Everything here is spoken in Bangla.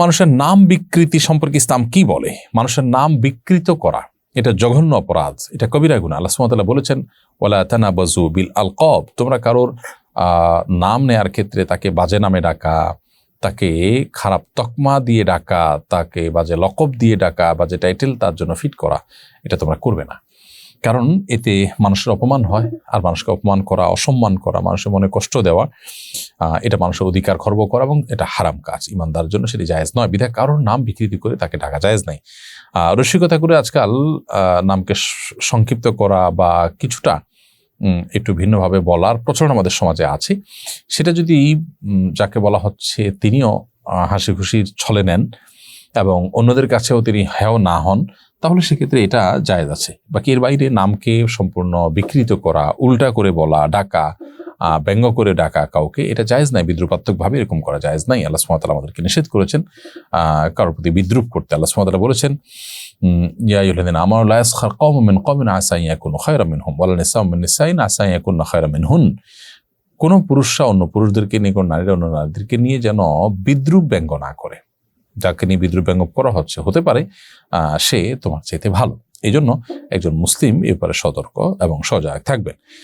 মানুষের নাম বিকৃতি সম্পর্কে ইসলাম কি বলে? মানুষের নাম বিকৃত করা, এটা জঘন্য অপরাধ, এটা কবিরা গুণা। আল্লাহ সুমতাল্লাহ বলেছেন ওলা তানাবাজু বিল আল কব তোমরা কারোর নাম নেয়ার ক্ষেত্রে তাকে বাজে নামে ডাকা, তাকে খারাপ তকমা দিয়ে ডাকা, তাকে বাজে লকব দিয়ে ডাকা, বাজে টাইটেল তার জন্য ফিট করা, এটা তোমরা করবে না। কারণ এতে মানুষের অপমান হয় আর মানুষকে অপমান করা, অসম্মান করা, মানুষের মনে কষ্ট দেওয়া এটা মানুষের অধিকার খর্ব করা এবং এটা হারাম কাজ। ইমানদার জন্য সেটি জায়েজ নয়। বিধায় কারোর নাম বিকৃতি করে তাকে ডাকা জায়েজ নাই। রসিকতা করে আজকাল নামকে সংক্ষিপ্ত করা বা কিছুটা একটু ভিন্নভাবে বলার প্রচলন আমাদের সমাজে আছে। সেটা যদি যাকে বলা হচ্ছে তিনিও হাসি খুশি ছলে নেন এবং অন্যদের কাছেও তিনি হেয় না হন তাহলে সেক্ষেত্রে এটা জায়েজ আছে। বাকি এর বাইরে নামকে সম্পূর্ণ বিকৃত করা উল্টা করে বলা ডাকা ব্যঙ্গ করে ডাকা কাউকে এটা জায়েজ নাই বিদ্রুপাত্মকভাবে এরকম করা জায়েজ নাই। আল্লাহ সুমতাল আমাদেরকে নিষেধ করেছেন কারোর প্রতি বিদ্রুপ করতে। আল্লাহ সুমতাল বলেছেন উম, ইয়া আইয়ুহাল্লাযীনা আমানু লা ইয়াসখার কওমুম মিন কওমিন আসা আন ইয়াকুনু খায়রাম মিনহুম ওয়ালা নিসাউম মিন নিসাইন আসা আন ইয়াকুননা খায়রাম মিনহুন। কোন পুরুষরা অন্য পুরুষদেরকে নিয়ে কোন নারীরা অন্য নারীদেরকে নিয়ে যেন বিদ্রুপ ব্যঙ্গ না করে। যাকে নিয়ে বিদ্রুপ ব্যঙ্গ করা হচ্ছে, হতে পারে সে তোমার চাইতে ভালো। এই জন্য একজন মুসলিম এ সতর্ক এবং সজাগ থাকবেন।